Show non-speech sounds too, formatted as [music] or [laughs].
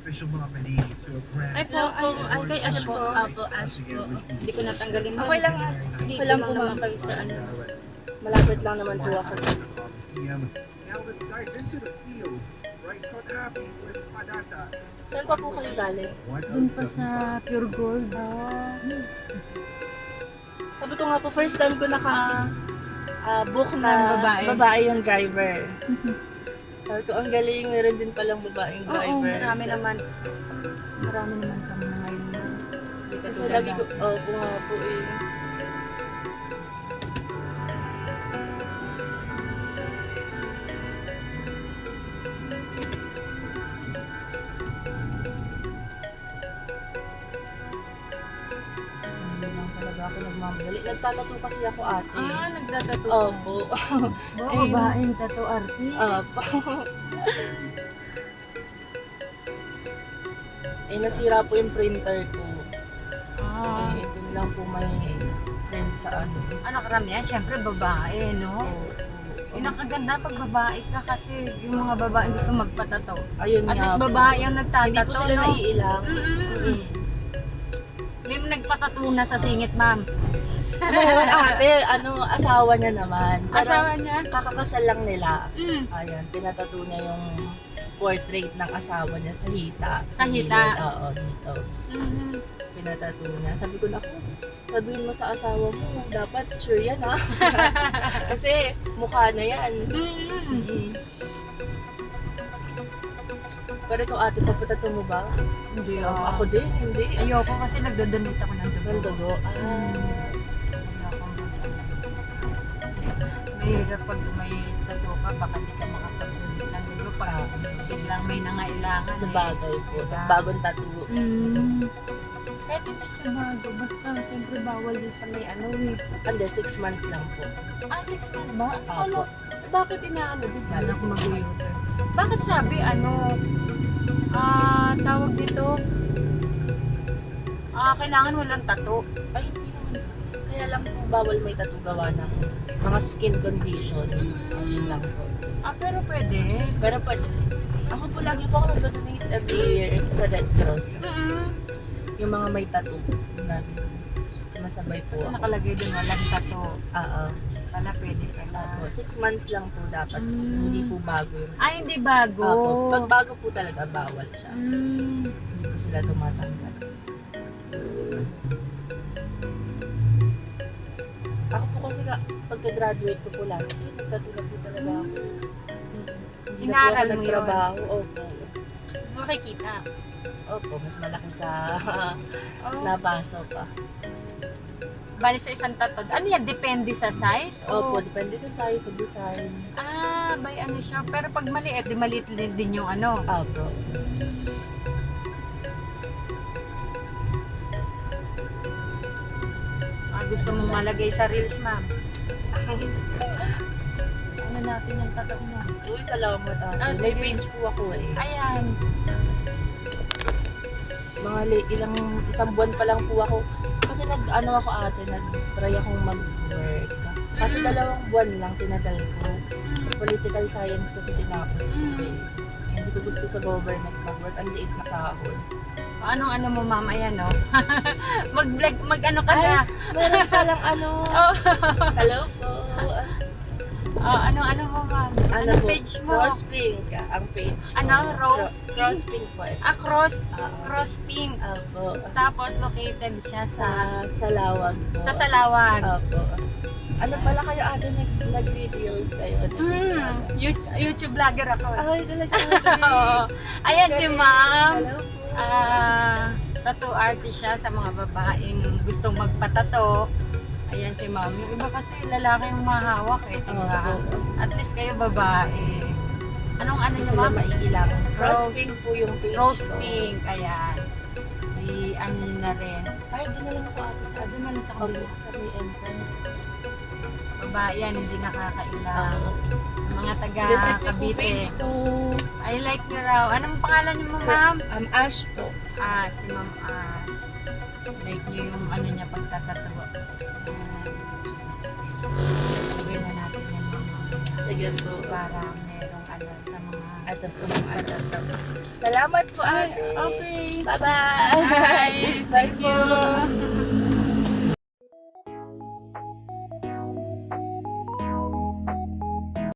official nominee to a grand Ay po, ay, po, ay, ay, kay Ash po. Apo, Ash po. Hindi ko natanggalin. Okay lang, Hindi lang ko po, naman kayo sa ano. Malapit lang naman po ako. Now let's dive into the fields. Right foot happy with Padata. Saan pa po kayo galing? Doon pa sa Pure Gold. Sabi ko nga po, first time ko naka ah, book Ng na babae. babae. yung driver. [laughs] Sabi ko, ang galing, meron din palang babaeng Oo, driver. marami Sa- naman. Marami naman kami na ngayon. Hindi ka Kasi tulad lagi na- ko, oh, po nga po eh. Talaga ako nagmamadali. Nagtatato kasi ako ate. Ah, nagdatato. Opo. Ba, [laughs] Ayun. babaeng tattoo artist. Opo. eh, nasira po yung printer ko. Ah, Eh, dun lang po may print sa ano. ano karamihan? Siyempre babae, no? Oo. Yung nakaganda pag babae ka kasi yung mga babae gusto magpatato. Ayun At nga least po. babae ang Hindi nagtatato, po sila no? naiilang. Mm-mm. Mm. May nagpatato na sa singit, ma'am. Meron ate, ano, asawa niya naman. Asawa niya? kakakasal lang nila. Mm. Ayan, pinatato niya yung portrait ng asawa niya sa hita. Sa hita? gilid. Oo, dito. Mhm. Pinatato niya. Sabi ko, naku, sabihin mo sa asawa mo, dapat sure yan ha. [laughs] Kasi mukha na yan. Mm. Mm. Pero ikaw ate, papatato mo ba? Hindi ako. ako din, hindi. Ayoko kasi nagdodonate ako ng dugo. Ng dugo. Ah. Ayoko Mahirap pag may tattoo ka, baka di ka makapag-donate ng dugo pag biglang may nangailangan. Sa eh. bagay po. Diba? Tapos bagong tattoo. Mm. Kahit hindi siya bago, basta siyempre bawal yun sa may ano eh. Hindi, six months lang po. Ah, six months ba? Apo. Ano? Bakit inaano? Di ba Bali, na six ako months. mag-user? Bakit sabi ano, ah, tawag dito, ah, kailangan walang tato. Ay, hindi naman. Kaya lang po bawal may tattoo gawa ng mga skin condition. Ayun lang po. Ah, pero pwede. Pero pwede. Ako po lagi po ako nag-donate every year sa Red Cross. Mm-mm. Yung mga may tattoo. Lagi sumasabay po Kasi ako. nakalagay din walang tato. Oo. Pala pwede pala. Six months lang po dapat. Mm. Hindi po bago yun. Ay, hindi bago. Opo. Pag bago po talaga, bawal siya. Mm. Hindi po sila tumatanggal. Ako po kasi ka, pagka-graduate ko po last year, nagtattoo na po talaga ako. Mm. Hindi na po Inaral ako mo yun? nagtrabaho. Opo. Makikita. Opo, mas malaki sa Oh. [laughs] nabaso pa. Bali sa isang tato. Ano yan? Depende sa size? O- Opo, depende sa size, sa design. Ah, by ano siya. Pero pag maliit, di maliit din din yung ano. Opo. Ah, gusto mong malagay sa reels, ma'am. [laughs] ano natin yung tato mo? Uy, salamat ate. Ah, May sige. page po ako eh. Ayan. Mga li- ilang, isang buwan pa lang po ako. Kasi nag, ano ako ate, nag-try akong mag-work. Kasi Mm. dalawang buwan lang tinagal ko. Political science kasi tinapos ko Mm. eh. Hindi ko gusto sa government mag-work. Ang liit na sahod. Anong ano mo, ma'am? Ayan, [laughs] no? Mag-vlog, mag-ano ka Ay, na. Meron palang ano. [laughs] Oh. Hello po. [laughs] Oh, ano, ano mo, ma'am? Ano Anong po? page mo? Rose Pink ang page ko. Ano? Rose Ro- Pink? Rose Pink po. eh. Ah, cross. Ah, Cross pink. Opo. Tapos, located siya Sa sa... Salawag po. Sa Salawag. Opo. Ano pala kayo ate? Nag, nag-reels kayo? Mm, YouTube, YouTube vlogger ako. Ay, talaga. Oo. [laughs] Ayan si ma'am. Hello po. Ah, tattoo artist siya sa mga babaeng gustong magpatato. Ayan si ma'am. Yung iba kasi lalaki yung mahawak eh. Diba? At least kayo babae. Anong ano Hindi niyo sila ma'am? maiilang. Rose Rose- Pink po yung page Rose ko. pink. Ayan. Di ano na rin. Ay, doon na lang ako ate sa Sabi lang sa Opo, kabila. sa may entrance. Babae yan, hindi nakakailang. Oo. Mga taga Visit niyo po Cavite. page. I like niyo raw. Anong pangalan niyo mo ma'am? Um, Ash po. Ah, si Ma'am Ash. Like niyo yung ano niya pagtatatawa. Yan po. Para merong ano sa mga Ato sa mga ato. Salamat po, ate. okay. Bye-bye. Bye. Bye Thank po. you.